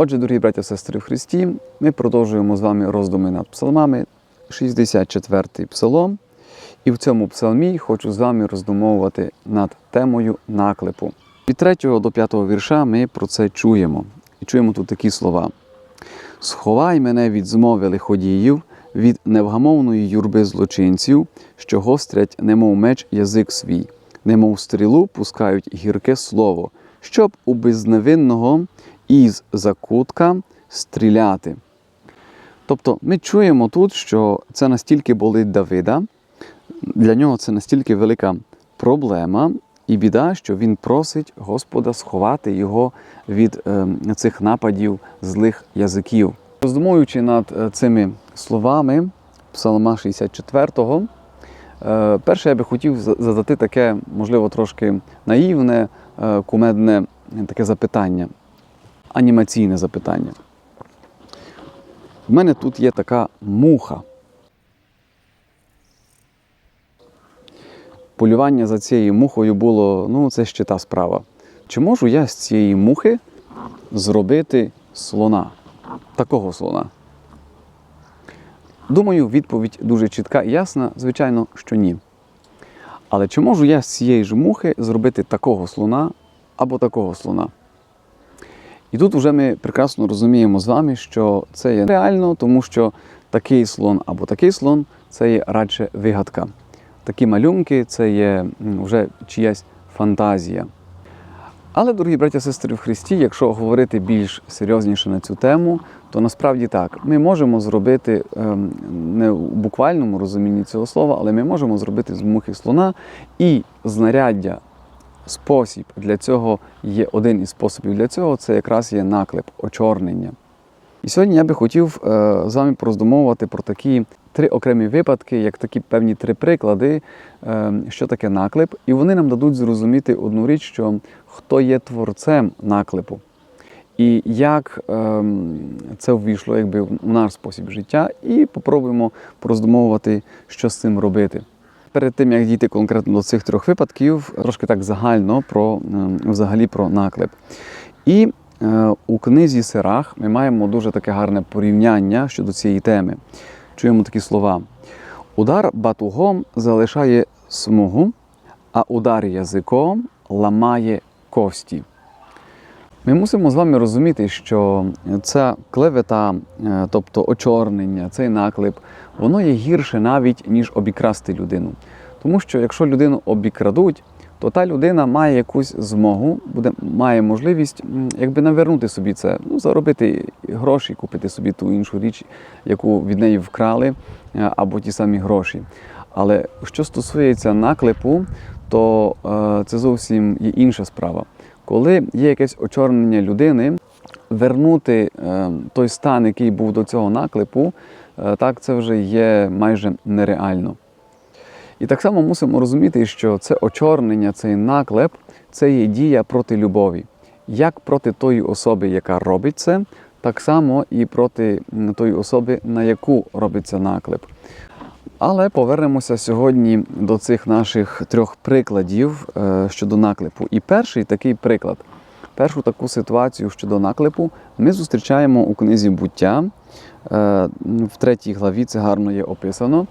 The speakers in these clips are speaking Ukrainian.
Отже, дорогі браття сестри в Христі, ми продовжуємо з вами роздуми над псалмами, 64-й псалом. І в цьому псалмі хочу з вами роздумовувати над темою наклепу. Від 3 до 5 вірша ми про це чуємо. І чуємо тут такі слова: Сховай мене від змови лиходіїв, від невгамовної юрби злочинців, що гострять, немов меч язик свій, немов стрілу пускають гірке слово, щоб у безневинного із закутка стріляти. Тобто ми чуємо тут, що це настільки болить Давида, для нього це настільки велика проблема і біда, що він просить Господа сховати його від е, цих нападів злих язиків. Роздумуючи над е, цими словами Псалма 64-го, е, перше я би хотів задати таке, можливо, трошки наївне, е, кумедне таке запитання, анімаційне запитання. У мене тут є така муха. Полювання за цією мухою було, ну, це ще та справа. Чи можу я з цієї мухи зробити слона? Такого слона? Думаю, відповідь дуже чітка і ясна, звичайно, що ні. Але чи можу я з цієї ж мухи зробити такого слона або такого слона? І тут вже ми прекрасно розуміємо з вами, що це є реально, тому що такий слон або такий слон це є радше вигадка. Такі малюнки це є вже чиясь фантазія. Але, дорогі браття сестри в Христі, якщо говорити більш серйозніше на цю тему, то насправді так, ми можемо зробити ем, не в буквальному розумінні цього слова, але ми можемо зробити з мухи слона і знаряддя, спосіб для цього є один із способів для цього це якраз є наклеп, очорнення. І сьогодні я би хотів е, з вами пороздумовувати про такі три окремі випадки, як такі певні три приклади, е, що таке наклеп, і вони нам дадуть зрозуміти одну річ, що хто є творцем наклепу. І як ем, це ввійшло якби, в наш спосіб життя, і попробуємо пороздумовувати, що з цим робити. Перед тим як дійти конкретно до цих трьох випадків, трошки так загально про ем, взагалі про наклеп. І е, у книзі Сирах ми маємо дуже таке гарне порівняння щодо цієї теми. Чуємо такі слова: удар батугом залишає смугу, а удар язиком ламає кості. Ми мусимо з вами розуміти, що ця клевета, е, тобто очорнення, цей наклеп, воно є гірше навіть, ніж обікрасти людину. Тому що якщо людину обікрадуть, то та людина має якусь змогу, буде, має можливість якби навернути собі це, ну, заробити гроші, купити собі ту іншу річ, яку від неї вкрали, е, або ті самі гроші. Але що стосується наклепу, то е, це зовсім є інша справа. Коли є якесь очорнення людини, вернути е, той стан, який був до цього наклепу, е, так це вже є майже нереально. І так само мусимо розуміти, що це очорнення, цей наклеп це є дія проти любові. Як проти тої особи, яка робить це, так само і проти тої особи, на яку робиться наклеп. Але повернемося сьогодні до цих наших трьох прикладів е, щодо наклепу. І перший такий приклад, першу таку ситуацію щодо наклепу ми зустрічаємо у книзі буття. Е, В третій главі це гарно є описано,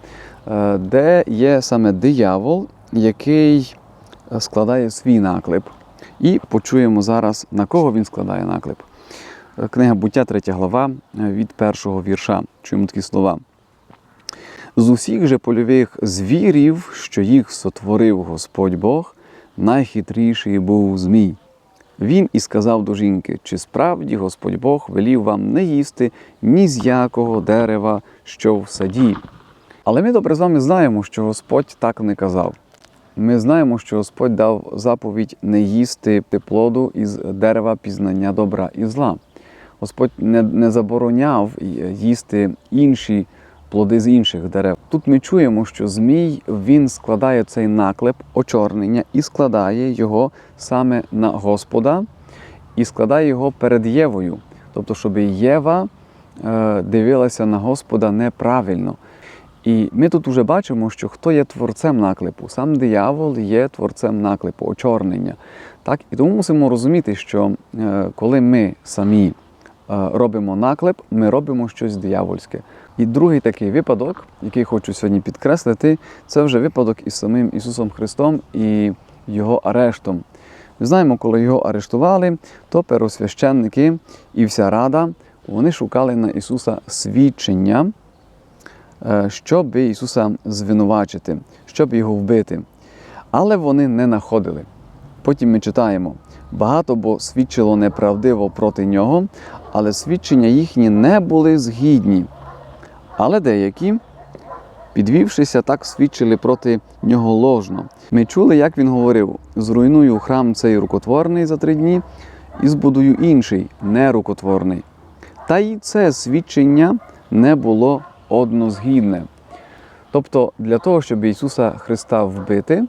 е, де є саме диявол, який складає свій наклеп. І почуємо зараз, на кого він складає наклеп. Книга буття, 3 глава, від першого вірша. Чуємо такі слова. З усіх же польових звірів, що їх сотворив Господь Бог, найхитріший був Змій. Він і сказав до жінки: чи справді Господь Бог велів вам не їсти ні з якого дерева, що в саді. Але ми добре з вами знаємо, що Господь так не казав. Ми знаємо, що Господь дав заповідь не їсти плоду із дерева пізнання добра і зла. Господь не, не забороняв їсти інші плоди з інших дерев. Тут ми чуємо, що Змій він складає цей наклеп очорнення і складає його саме на Господа, і складає його перед Євою. Тобто, щоб Єва е, дивилася на Господа неправильно. І ми тут вже бачимо, що хто є творцем наклепу. Сам диявол є творцем наклепу, очорнення. Так? І тому мусимо розуміти, що е, коли ми самі робимо наклеп, ми робимо щось диявольське. І другий такий випадок, який хочу сьогодні підкреслити, це вже випадок із самим Ісусом Христом і Його арештом. Ми знаємо, коли його арештували, то первосвященники і вся рада вони шукали на Ісуса свідчення, е, щоб Ісуса звинувачити, щоб його вбити. Але вони не знаходили. Потім ми читаємо: багато бо свідчило неправдиво проти нього, але свідчення їхні не були згідні. Але деякі, підвівшися, так свідчили проти нього ложно. Ми чули, як він говорив: зруйную храм цей рукотворний за три дні і збудую інший, нерукотворний. Та й це свідчення не було однозгідне. Тобто, для того, щоб Ісуса Христа вбити,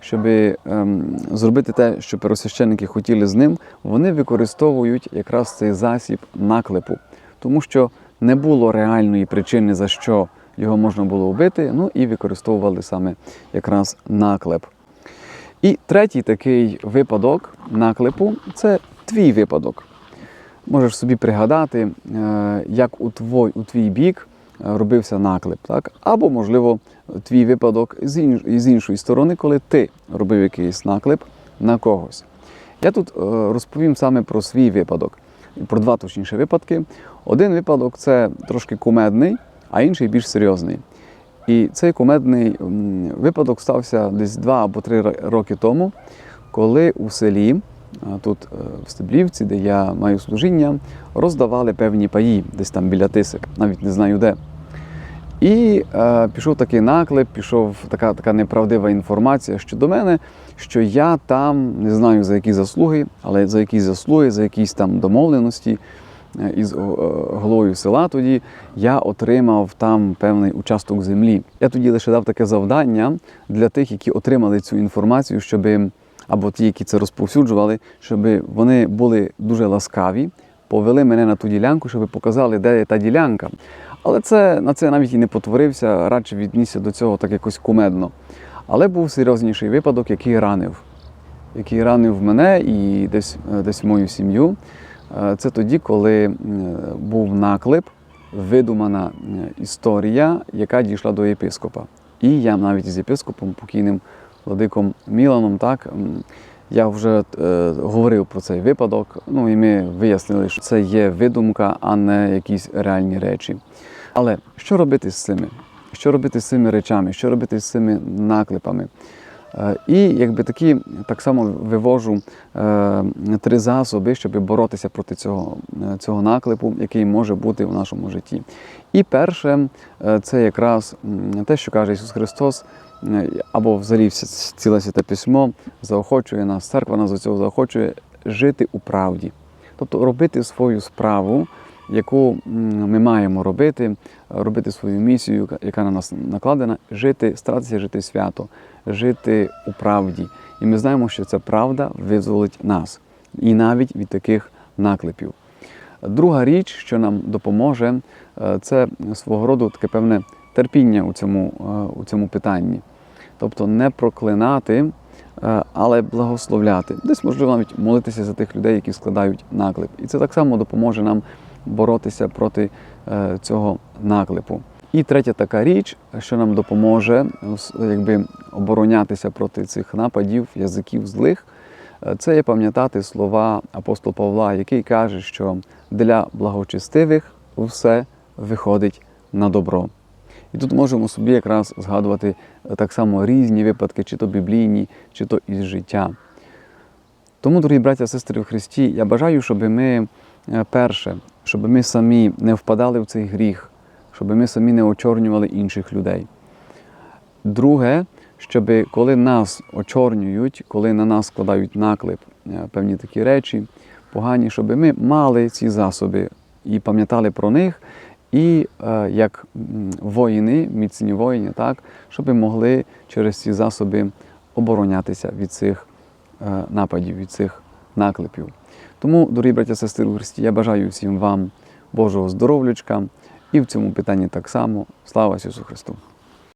щоб ем, зробити те, що первосвященники хотіли з ним, вони використовують якраз цей засіб наклепу, тому що не було реальної причини, за що його можна було вбити, ну і використовували саме якраз наклеп. І третій такий випадок наклепу це твій випадок. Можеш собі пригадати, е, як у твой, у твій бік е, робився наклеп, так? або, можливо, твій випадок з іншої сторони, коли ти робив якийсь наклеп на когось. Я тут е, розповім саме про свій випадок, про два точніше випадки. Один випадок це трошки кумедний, а інший більш серйозний. І цей кумедний випадок стався десь два або три роки тому, коли у селі, тут е, в Стеблівці, де я маю служіння, роздавали певні паї, десь там біля тисик, навіть не знаю де. І е, пішов такий наклеп, пішов така, така неправдива інформація щодо мене, що я там не знаю за які заслуги, але за якісь заслуги, за якісь там домовленості е, із е, головою села тоді я отримав там певний участок землі. Я тоді лише дав таке завдання для тих, які отримали цю інформацію, щоб або ті, які це розповсюджували, щоб вони були дуже ласкаві, повели мене на ту ділянку, щоб показали, де є та ділянка. Але це, на це навіть і не потворився, радше віднісся до цього так якось кумедно. Але був серйозніший випадок, який ранив. Який ранив мене і десь, е, десь мою сім'ю. Е, Це тоді, коли був наклеп, видумана е, історія, яка дійшла до єпископа. І я навіть з єпископом, покійним владиком Міланом, так, я вже говорив про цей випадок. Ну і ми вияснили, що це є видумка, а не якісь реальні речі. Але що робити з цими? Що робити з цими речами? Що робити з цими наклепами? Е, І якби такі так само вивожу е, три засоби, щоб боротися проти цього, е, цього наклепу, який може бути в нашому житті. І перше, це якраз те, що каже Ісус Христос, або взагалі ціле святе письмо заохочує нас, церква нас до цього заохочує жити у правді. Тобто робити свою справу, яку ми маємо робити, робити свою місію, яка на нас накладена, жити, старатися жити свято, жити у правді. І ми знаємо, що ця правда визволить нас і навіть від таких наклепів. Друга річ, що нам допоможе, е, це свого роду таке певне терпіння у цьому, е, у цьому питанні. Тобто не проклинати, е, але благословляти. Десь можливо навіть молитися за тих людей, які складають наклеп. І це так само допоможе нам боротися проти е, цього наклепу. І третя така річ, що нам допоможе якби, оборонятися проти цих нападів, язиків злих, е, це є пам'ятати слова апостола Павла, який каже, що для благочестивих все виходить на добро. І тут можемо собі якраз згадувати е, так само різні випадки, чи то біблійні, чи то із життя. Тому, дорогі браття, сестри в Христі, я бажаю, щоб ми перше, щоб ми самі не впадали в цей гріх, щоб ми самі не очорнювали інших людей. Друге, щоб коли нас очорнюють, коли на нас складають наклеп е, певні такі речі погані, щоб ми мали ці засоби і пам'ятали про них, і е, як воїни, міцні воїни, так, щоб могли через ці засоби оборонятися від цих е, нападів, від цих наклепів. Тому, дорогі браття сестри у Христі, я бажаю всім вам Божого здоров'ячка і в цьому питанні так само. Слава Ісусу Христу!